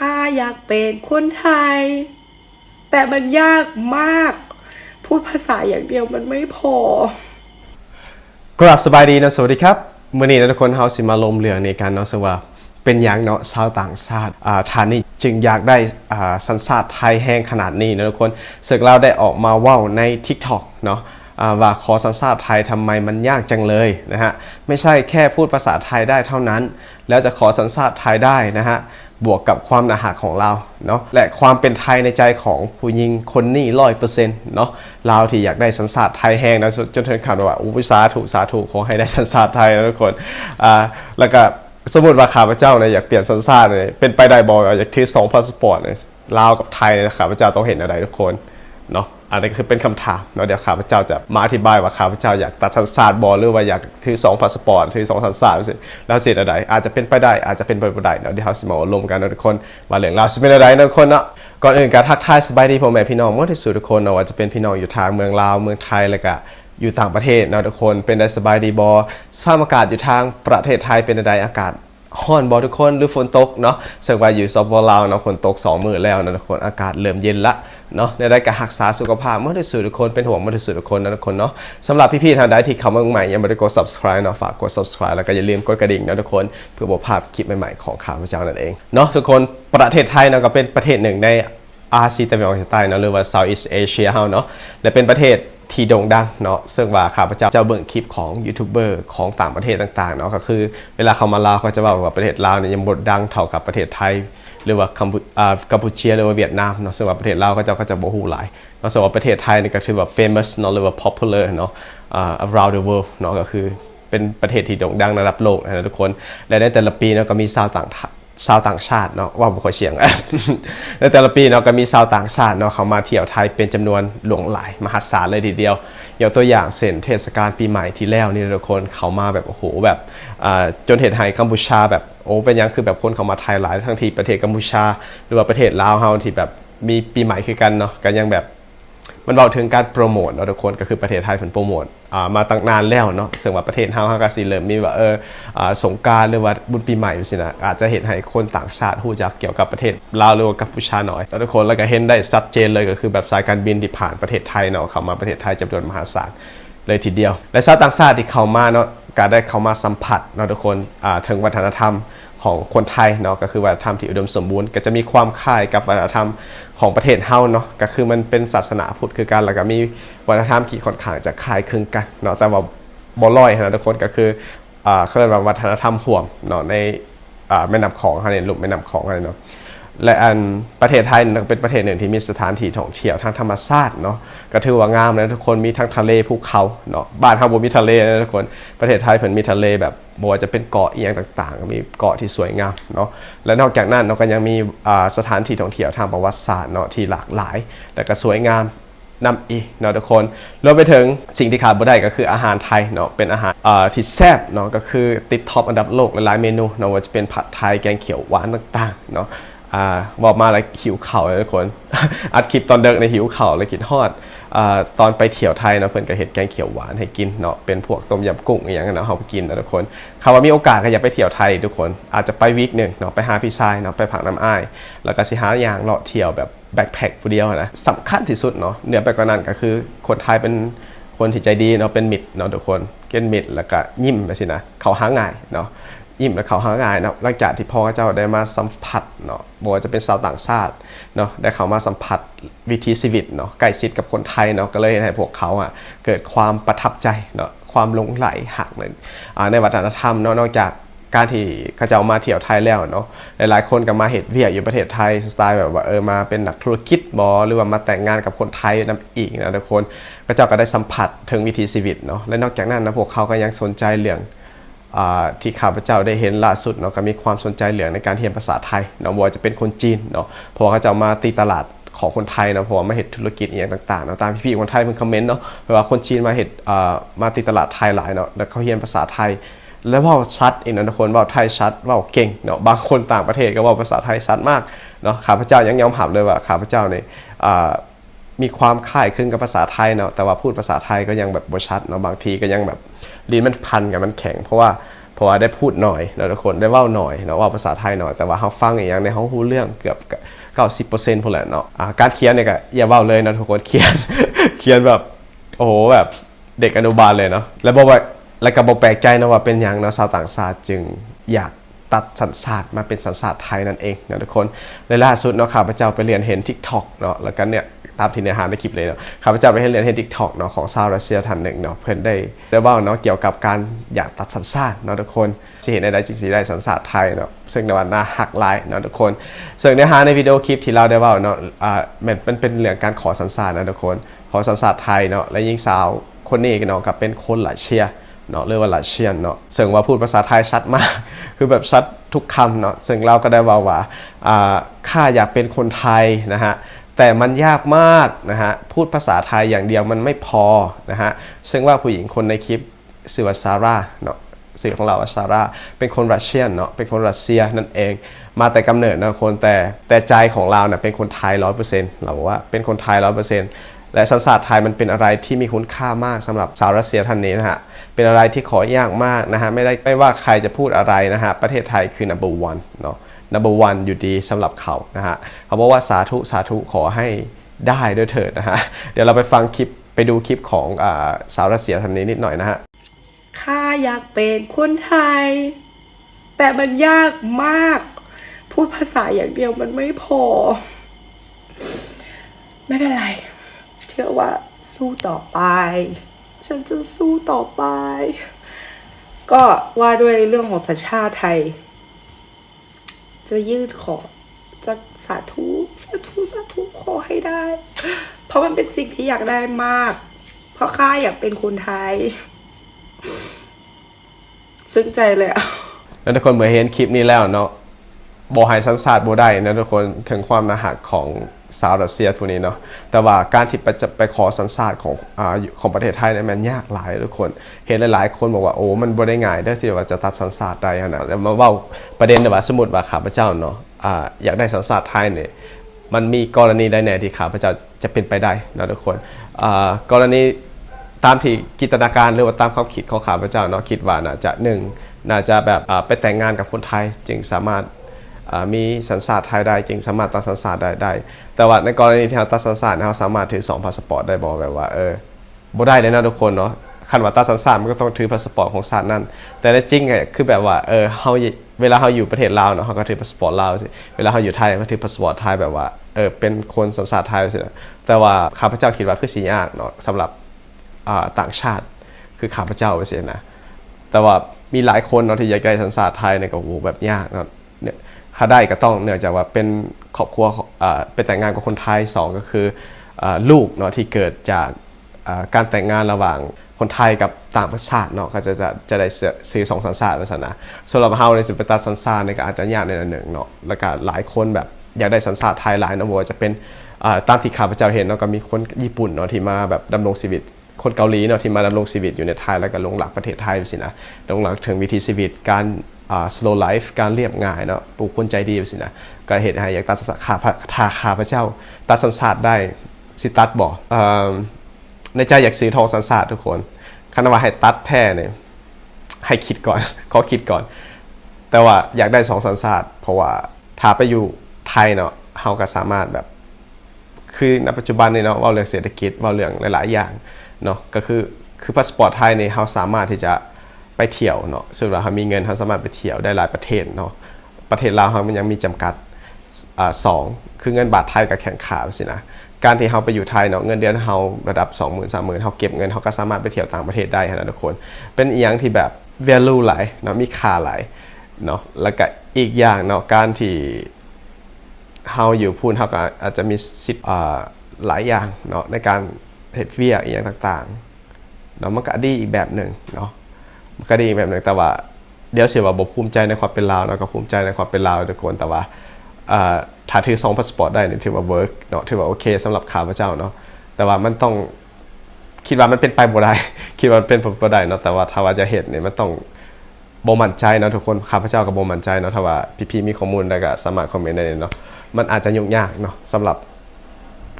ข้าอยากเป็นคนไทย แต่มันยากมาก พูดภาษาอย่างเดียวมันไม่พอกราบสบายดีนะสวัสดีครับเมื่อนี้นะทุกคนเฮาสิมาลมเรื่องในการเนาะซึ่งว่าเป็นอย่างเนาะชาวต่างชาติอ่าทานนี่จึงอยากได้อ่าสัญชาติไทยแห้งขนาดนี้นะทุกคนสึกเราได้ออกมาว้าใน TikTok เนาะอ่าขอสัญชาติไทยทำไมมันยากจังเลยนะฮะไม่ใช่แค่พูดภาษาไทยได้เท่านั้น แล้วจะขอสัญชาติไทยได้นะฮะ บวกกับความหนาหักของเราเนาะและความเป็นไทยในใจของผู้หญิงคนนี้ร้อยเปอร์เซ็นต์เนาะเราที่อยากได้สัญชาติไทยแห้งนะจนถึงขั้นว่าอุปสาถูกสาถูกขอให้ได้สัญชาติไทยนะทุกคนอ่าแล้วก็สมมติว่าข้าพเจ้าเนี่ยอยากเปลี่ยนสัญชาติเนี่ยเป็นไปได้บอยอยากที่สองพาสปอร์ตเนี่ยลาวกับไทยเนี่ยข้าพเจ้าต้องเห็นอะไรทุกคนเนาะ อันนี้คือเป็นคำถามเนาะเดี๋ยวข้าพเจ้าจะมาอธิบายว่าข้าพเจ้าอยากตัดสัญชาติบอลหรือว่าอยากถือสองพาสปอร์ตถือสองสัญชาติแล้วสิทธิ์อะไรอาจจะเป็นไปได้อาจจะเป็นไปไม่ได้เนาะเดี๋ยวเราสิมาอบรมกันนะทุกคนว่าเรื่องราวสิเป็นอะไรนะทุกคนเนาะก่อนอื่นการทักทายสบายดีพ่อแม่พี่น้องเมื่อที่สุดทุกคนเนาะว่าจะเป็นพี่น้องอยู่ทางเมืองลาวเมืองไทยแล้วก็อยู่ต่างประเทศนะทุกคนเป็นได้สบายดีบอสภาพอากาศอยู่ทางประเทศไทยเป็นใดอากาศ ฮ้อนบอทุกคนหรือฝนตกเนาะเสึกว่าอยู่ซอปลาวเนาะฝนตกสองมือแล้วนะทุกคนอากาศเริ่มเย็นละเนาะในได้การรักษาสุขภาพเมื่อที่สุดทุกคนเป็นห่วงเมื่อที่สุดทุกคนนะทุกคนเนาะสำหรับพี่ๆทางใดที่เข้ามาใหม่ยังไม่ได้กด subscribe เนาะฝากกด subscribe แล้วก็อย่าลืมกดกระดิ่งนะทุกคนเพื่อบอกภาพคลิปใหม่ๆของข่าวพระเจ้านั่นเองเนาะทุกคนประเทศไทยเนาะก็เป็นประเทศหนึ่งในอาเซียนตะวันออกเฉียงใต้เนาะหรือว่า Southeast Asia เฮาเนาะและเป็นประเทศ ที่โด่งดังเนาะซึ่งว่าข้าพเจ้าเจ้าเบิ่งคลิปของยูทูบเบอร์ของต่างประเทศต่างๆเนาะก็คือ เวลาเขามาลาวเขาจะบอกว่าประเทศลาวเนี่ยยังบดดังเท่ากับประเทศไทย หรือว่ากัมพูชีหรือว่าเวียดนามเนาะซึ่งว่าประเทศลาวเขาจ้าก็จะบ่ฮู้หลายเนาะส่วนว่าประเทศไทยนี่ก็ถือว่า famous เนาะหรือว่า popular เนาะอ่า around the world เนาะก็คือเป็นประเทศที่โด่งดังระดับโลกนะทุกคน และในแต่ละปีเนาะก็มีชาวต่าง ชาวต่างชาติเนาะว่าบุคคลเชียงในแต่ละปีเนาะก็มีชาวต่างชาติเนาะเขามาเที่ยวไทยเป็นจำนวนหลวงหลายมหาศาลเลยทีเดียวอย่างตัวอย่างเช่นเทศกาลปีใหม่ที่แล้วนี่ทุกคนเขามาแบบโอ้โหแบบจนเห็นไทยกัมพูชาแบบโอ้เป็นยังคือแบบคนเขามาไทยหลายทั้งที่ประเทศกัมพูชา หรือว่าประเทศลาวเฮาที่แบบมีปีใหม่คือกันเนาะก็ยังแบบ มันบอกถึงการโปรโมทเนาะทุกคนก็คือประเทศไทยผลโปรโมทมาตั้งนานแล้วเนาะซึ่งว่าประเทศเฮาฮาก็สิเริ่มมีว่าเออสงการหรือว่าบุญปีใหม่สินะอาจจะเห็นให้คนต่างชาติรู้จักเกี่ยวกับประเทศลาวหรือว่ากัมพูชาหน่อยแล้วทุกคนแล้วก็เห็นได้ชัดเจนเลยก็คือแบบสายการบินที่ผ่านประเทศไทยเนาะเข้ามาประเทศไทยจำนวนมหาศาลเลยทีเดียว และชาวต่างชาติที่เข้ามาเนาะก็ได้เข้ามาสัมผัสเนาะทุกคนอ่าถึงวัฒนธรรม ของคนไทยเนาะก็คือวัฒนธรรมที่อุดมสมบูรณ์ก็จะมีความคล้ายกับวัฒนธรรมของประเทศเฮาเนาะก็คือมันเป็นศาสนาพุทธคือกันแล้วก็มีวัฒนธรรมที่ค่อนข้างจะคล้ายคลึงกันเนาะแต่ว่าบ่ลอยนะทุกคนก็คืออ่าเขาเรียกว่าวัฒนธรรมห่วมเนาะในอ่าแม่น้ำของเขาเนี่ยลุมแม่น้ำของอะไรเนาะ และอันประเทศไทยเป็นประเทศหนึ่งที่มีสถานที่ท่องเที่ยวทางธรรมชาติเนาะก็ถือว่างามนะทุกคนมีทั้งทะเลภูเขาเนาะบ้านฮาบมีทะเลนะทุกคนประเทศไทยเพิ่นมีทะเลแบบบ่ว่าจะเป็นเกาะเอียงต่างๆ มีเกาะที่สวยงามเนาะและนอกจากนั้นเนาก็ยังมีสถานที่ท่องเที่ยวทางประวัติศาสตร์เนาะที่หลากหลายและก็สวยงามนำอีกเนาะทุกคนรวมไปถึงสิ่งที่ขาดไม่ได้ก็คืออาหารไทยเนาะเป็นอาหารที่แซ่บเนาะก็คือติดท็อปอันดับโลกหลายเมนูเนาะว่าจะเป็นผัดไทยแกงเขียวหวานต่างๆเนาะ อ่าบอกมาแล้วหิวเข่าเลยทุกคน อัดคลิปตอนเดิกในหิวเข่าเลยกินฮอดอ่าตอนไปเที่ยวไทยนะเพิ่อนก็เฮ็ดแกงเขียวหวานให้กินเนาะเป็นพวกต้มยำกุ้งอย่างเงี้ยนะเฮาไปกินนะทุกคนคำว่ามีโอกาสก็อย่าไปเที่ยวไทยทุกคน อาจจะไปวีคหนึ่งเนาะไปหาพี่ชายเนาะไปผักน้ำอ้าย แล้วก็สิหาอย่างเลาะเที่ยวแบบแบ็คแพคผู้เดียวนะสำคัญที่สุดเนาะเหนือไปกว่านั้นก็คือคนไทยเป็นคนที่ใจดีเนาะเป็นมิตรเนาะทุกคนเก้นมิตรแล้วก็ยิ้มไปสินะเขาหาง่ายเนาะ ยิ้มแล้วเขาหางายนะหลังจากที่พ่อเจ้าได้มาสัมผัสเนาะบอกว่าจะเป็นชาวต่างชาติเนาะได้เขามาสัมผัสวิถีชีวิตเนาะใกล้ชิดกับคนไทยเนาะก็เลยให้พวกเขาอะเกิดความประทับใจเนาะความหลงไหลหักเลยอ่าในวัฒนธรรมเนาะนอกจากการที่เขาจะเอามาเที่ยวไทยแล้วเนาะหลายๆคนก็มาเห็ดเวียกอยู่ประเทศไทยสไตล์แบบว่าเออมาเป็นนักธุรกิจบอหรือว่ามาแต่งงานกับคนไทยนํอีกนะทุกคนก็เจ้าก็ได้สัมผัสถึงวิถีชีวิตเนาะและนอกจากนั้นนะพวกเขาก็ยังสนใจเรื่อง ที่ข้าพเจ้าได้เห็นล่าสุดเนาะก็มีความสนใจเรื่องในการเรียนภาษาไทยเนาะบ่ว่าจะเป็นคนจีนเนาะเพราะว่าเขาจะเอามาตีตลาดของคนไทยเนาะเพราะว่ามาเห็ดธุรกิจอย่างต่างๆเนาะตามพี่ๆคนไทยเพิ่งคอมเมนต์เนาะเพราะว่าคนจีนมาเห็ดมาตีตลาดไทยหลายเนาะแล้วเขาเรียนภาษาไทย แล้วว่าชัดอีกนะทุกคนว่าไทยชัดว่าเก่งเนาะบางคนต่างประเทศก็ว่าภาษาไทยชัดมากเนาะข้าพเจ้ายังยอมหับเลยว่าข้าพเจ้าเนี่ยมีความคล้ายคลึงกับภาษาไทยเนาะแต่ว่าพูดภาษาไทยก็ยังแบบบ่ชัดเนาะบางทีก็ยังแบบ ลิ้นมันพันกับมันแข็ง เพราะว่าเพราะว่าได้พูดหน่อยนะทุกคนได้เว้าหน่อยเนาะว่าภาษาไทยหน่อยแต่ว่าเขาฟังอย่างในเขารู้เรื่องเกือบเก้าสิบเปอร์เซ็นต์พอแหละเนาะการเขียนเนี่ยก็อย่าเว้าเลยนะทุกคนเขียนเขียนแบบโอ้โหแบบเด็กอนุบาลเลยเนาะแล้วบอกว่าแล้วก็บอกแปลกใจนะว่าเป็นอย่างเนาะชาวต่างชาติจึงอยากตัดสัญชาตมาเป็นสัญชาตไทยนั่นเองนะทุกคนในล่าสุดเนาะข้าพเจ้าไปเรียนเห็น TikTok เนาะแล้วก็เนี่ย ตามที่เนื้อหาในคลิปเลยเนาะข้าพเจ้าไปให้เรียนเห็น TikTok เนาะของชาวรัสเซียท่านหนึ่งเนาะเพิ่อนได้ได้ว่าเนาะเกี่ยวกับการอยากตัดสัญชาติเนาะทุกคนสิเห็นได้จริงๆได้สัญชาติไทยเนาะซึ่งในวันหน้าหักหลายเนาะทุกคนซึ่งเนื้อหาในวิดีโอคลิปที่เราได้เว่าเนาะอ่ามันเป็นเรื่องการขอสัญชาตินะทุกคน ขอสัญชาติไทยเนาะและยิ่งสาวคนนี้เนาะกับเป็นคนหลายเชียเนาะเรียกว่าหลาเชียนเนาะซึ่งว่าพูดภาษาไทยชัดมาก คือแบบชัดทุกคำเนาะซึ่งเราก็ได้ว่าว่าอ่าข้าอยากเป็นคนไทยนะฮะ แต่มันยากมากนะฮะพูดภาษาไทยอย่างเดียวมันไม่พอนะฮะซึ่งว่าผู้หญิงคนในคลิปชื่อว่าซาร่าเนาะสื่อของเราว่าซาร่าเป็นคนรัสเซียเนาะเป็นคนรัสเซียนั่นเอง มาแต่กำเนิดนะคนแต่แต่ใจของเราเน่ยเป็นคนไทยร้อยเปอร์เซ็นต์เราบอกว่าเป็นคนไทยร้อยเปอร์เซ็นต์และสัญชาติไทยมันเป็นอะไรที่มีคุณค่ามากสำหรับสาวรัสเซียท่านนี้นะฮะ เป็นอะไรที่ขอยากมากนะฮะ ไม่ได้ไม่ว่าใครจะพูดอะไรนะฮะ ประเทศไทยคือ number one เนาะ number one อยู่ดีสำหรับเขานะฮะเขาบอกว่าสาธุสาธุขอให้ได้ด้วยเถิดนะฮะเดี๋ยวเราไปฟังคลิปไปดูคลิปของอาสาวรัสเซียท่านนี้นิดหน่อยนะฮะข้าอยากเป็นคนไทย แต่มันยากมาก พูดภาษาอย่างเดียวมันไม่พอ ไม่เป็นไร เชื่อว่าสู้ต่อไป ฉันจะสู้ต่อไป ก็ว่าด้วยเรื่องของสัญชาติไทย จะยืดขอจะสาธุสาธุสาธุขอให้ได้ เพราะมันเป็นสิ่งที่อยากได้มาก เพราะข้าอยากเป็นคนไทย ซึ้งใจเลยอะแล้วทุกคนเมื่อเห็นคลิปนี้แล้วเนาะโบหายสันศาสโบได้นะทุกคนถึงความนาหักของ สาวรัสเซียทุกนี้เนาะแต่ว่าการที่ไปจะไปขอสัญชาติของอของประเทศไทยเนี่ยมันยากหลายทุกคน เห็นหลายๆ คนบอกว่าโอ้มันบ่ได้ง่ายเด้อที่ว่าจะตัดสัญชาติได้ขนาดแล้วมาเว้าประเด็นแต่ว่าสมมติว่าข้าพเจ้าเนาะอยากได้สัญชาติไทยเนี่ยมันมีกรณีใดแน่ที่ข้าพเจ้าจะเป็นไปได้นะทุกคนกรณีตามที่กิตนาการหรือว่าตามความคิดของข้าพเจ้าเนาะคิดว่าน่าจะหนึ่งน่าจะแบบไปแต่งงานกับคนไทยจึงสามารถ มีสัญชาติไทยได้จึงสามารถตัดสัญชาติได้ได้ แต่ว่าในกรณีที่เราตัดสัญชาติเราสามารถถือสองพาสปอร์ตได้บอกแบบว่าเออบ่ได้เลยนะทุกคนเนาะคันว่าตัดสัญชาติมันก็ต้องถือพาสปอร์ตของชาตินั้น แต่ในจริงอะคือแบบว่าเออเฮาเวลาเฮาอยู่ประเทศลาวเนาะเขาก็ถือพาสปอร์ตลาวสิเวลาเฮาอยู่ไทยก็ถือพาสปอร์ตไทยแบบว่าเออเป็นคนสัญชาติไทยสิแต่ว่าข้าพเจ้าคิดว่าคือสิยากเนาะสำหรับอ่าต่างชาติคือข้าพเจ้าไปเสียนะแต่ว่ามีหลายคนเนาะที่อยากได้สัญชาติไทยเนี่ยก็โอ้โหแบบยากเนาะ ถ้าได้ก็ต้องเนื่องจากว่าเป็นครอบครัวเป็นแต่งงานกับคนไทยสองก็คืออลูกเนาะที่เกิดจากการแต่งงานระหว่างคนไทยกับต่างประเทศเนาะก็จะจะจะได้ซื้อสองสัญชาติล้วสินะส่วนเราเฮาในสิไปตัดสัญชาติเนี่ยก็อาจจะยากในระหนึ่งเนาะแล้วก็หลายคนแบบอยากได้สัญชาติไทยหลายนะว่าจะเป็นตามที่ข้าวพเจ้าเห็นเนาะก็มีคนญี่ปุ่นเนาะที่มาแบบดำรงชีวิตคนเกาหลีเนาะที่มาดำรงชีวิตอยู่ในไทยแล้วก็ลงหลักประเทศไทยสินะลงหลักถึงวิถีชีวิตการ slow life การเรียบง่ายเนาะปูคนใจดีสินะก็เหตุให้อยากตัดขาทาขาพระเจ้า ตัดสัญชาติได้สิตัดบอกเอิ่มในใจอยากซื้อทองสัญชาติทุกคนคณะว่าให้ตัดแท้เนี่ยให้คิดก่อนขอคิดก่อน แต่ว่าอยากได้สองสัญชาติเพราะว่าถ้าไปอยู่ไทยเนาะเฮาก็สามารถแบบ คือในปัจจุบันเนี่ยเนาะว่าเรื่องเศรษฐกิจว่าเรื่องหลาย ๆ อย่างเนาะก็คือคือพาสปอร์ตไทยเนี่ยเราสามารถที่จะ ไปเที่ยวเนาะส่วนเราเรามีเงินเราสามารถไปเที่ยวได้หลายประเทศเนาะประเทศลาวเรามันยังมีจำกัดอ่าสองคือเงินบาทไทยกับแข่งขาสินะการที่เราไปอยู่ไทยเนาะเงินเดือนเราระดับ 2 0 0 0 0 3 0 0 0 0เราเก็บเงินเราก็สามารถไปเที่ยวต่างประเทศได้นะทุกคน เป็นอย่างที่แบบ value หลายเนาะมีค่าหลายเนาะแล้วก็อีกอย่างเนาะการที่เฮาอยู่พูนเฮาก็อาจจะมีสิทธิ์อ่าหลายอย่างเนาะในการเฮ็ดเวียกอย่างต่างๆเนาะมันก็ดีอีกแบบหนึ่งเนาะ ก็ดีแบบหนึ่งแต่ว่าเดี๋ยวเชื่อว่าบ่ภูมิใจในความเป็นลาวเนาะก็ภูมิใจในความเป็นลาวทุกคนแต่ว่าถ้าถือสองพาสปอร์ตได้เนี่ยถือว่าเวิร์กเนาะถือว่าโอเคสำหรับข้าพเจ้าเนาะแต่ว่ามันต้องคิดว่ามันเป็นไปบ่ได้คิดว่ามันเป็นไปบ่ได้เนาะแต่ว่าถ้าว่าจะเฮ็ดเนี่ยมันต้องบ่มั่นใจเนาะทุกคนข้าพเจ้าก็บ่มั่นใจเนาะถ้าว่าพี่ๆมีข้อมูลได้ก็สามารถคอมเมนต์ได้เลยเนาะมันอาจจะยุ่งยากเนาะสำหรับ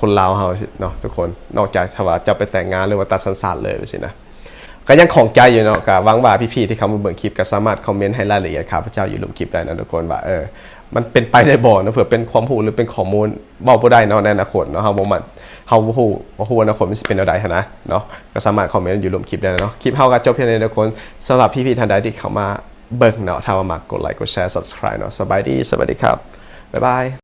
คนลาวเฮาเนาะทุกคนนอกจากถ้าว่าจะไปแต่งงานหรือว่าตัดสัญชาติเลยสินะ ก็ยังของใจอยู่เนาะก็หวังว่าพี่ๆที่เขามาเบิ่งคลิปก็สามารถคอมเมนต์ให้รายละเอียดข้าพเจ้าอยู่หลุมคลิปได้นะทุกคนว่าเออมันเป็นไปได้บ่เนาะเผื่อเป็นความรู้หรือเป็นข้อมูลบอกบ่ได้เนาะในอนาคตเนาะเฮาบ่มันเฮาบ่ฮู้บ่ฮู้อนาคตมันสิเป็นแนวใดหันนะเนาะก็สามารถคอมเมนต์อยู่หลุมคลิปได้เนาะคลิปเฮาก็จบเพียงเท่านี้ทุกคนสำหรับพี่ๆท่านใดที่เข้ามาเบิ่งเนาะถ้าว่ามักกดไลค์กดแชร์ subscribe เนาะสบายดีสวัสดีครับบ๊ายบาย